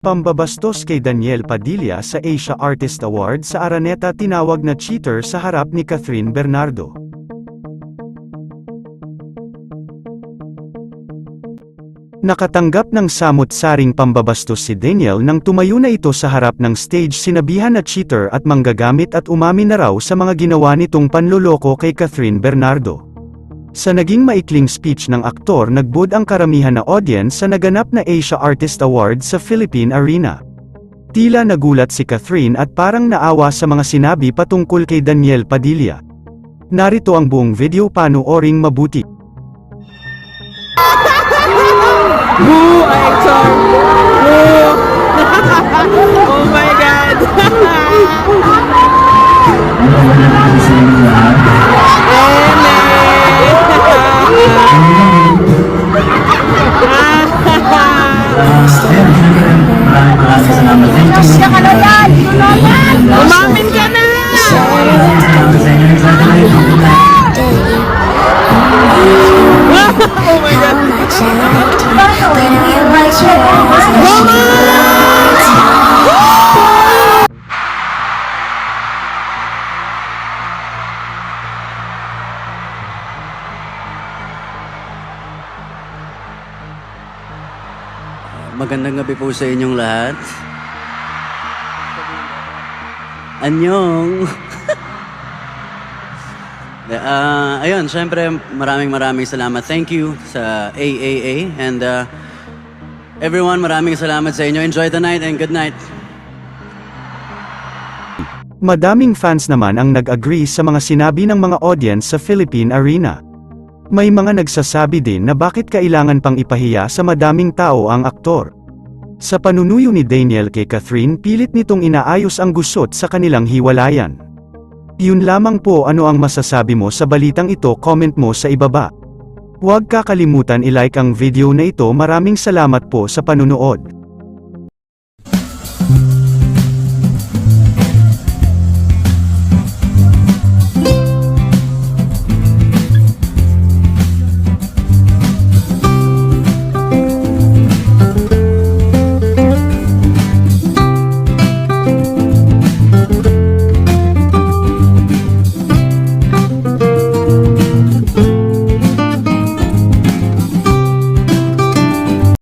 Pambabastos kay Daniel Padilla sa Asia Artist Award sa Araneta tinawag na cheater sa harap ni Catherine Bernardo. Nakatanggap ng samot-saring pambabastos si Daniel nang tumayo na ito sa harap ng stage sinabihan na cheater at manggagamit at umamin na raw sa mga ginawa nitong panloloko kay Catherine Bernardo. Sa naging maikling speech ng aktor nagbud ang karamihan na audience sa naganap na Asia Artist Award sa Philippine Arena. Tila nagulat si Catherine at parang naawa sa mga sinabi patungkol kay Daniel Padilla. Narito ang buong video panooring mabuti. Boo, Hector! Umamin ka na! oh my God! Magandang gabi po sa inyong lahat. Anyong! Ah, ayun, syempre maraming maraming salamat. Thank you sa AAA and uh, everyone, maraming salamat sa inyo. Enjoy the night and good night. Madaming fans naman ang nag-agree sa mga sinabi ng mga audience sa Philippine Arena. May mga nagsasabi din na bakit kailangan pang ipahiya sa madaming tao ang aktor. Sa panunuyo ni Daniel kay Catherine pilit nitong inaayos ang gusot sa kanilang hiwalayan. Yun lamang po ano ang masasabi mo sa balitang ito comment mo sa ibaba. Huwag kakalimutan i-like ang video na ito maraming salamat po sa panunood.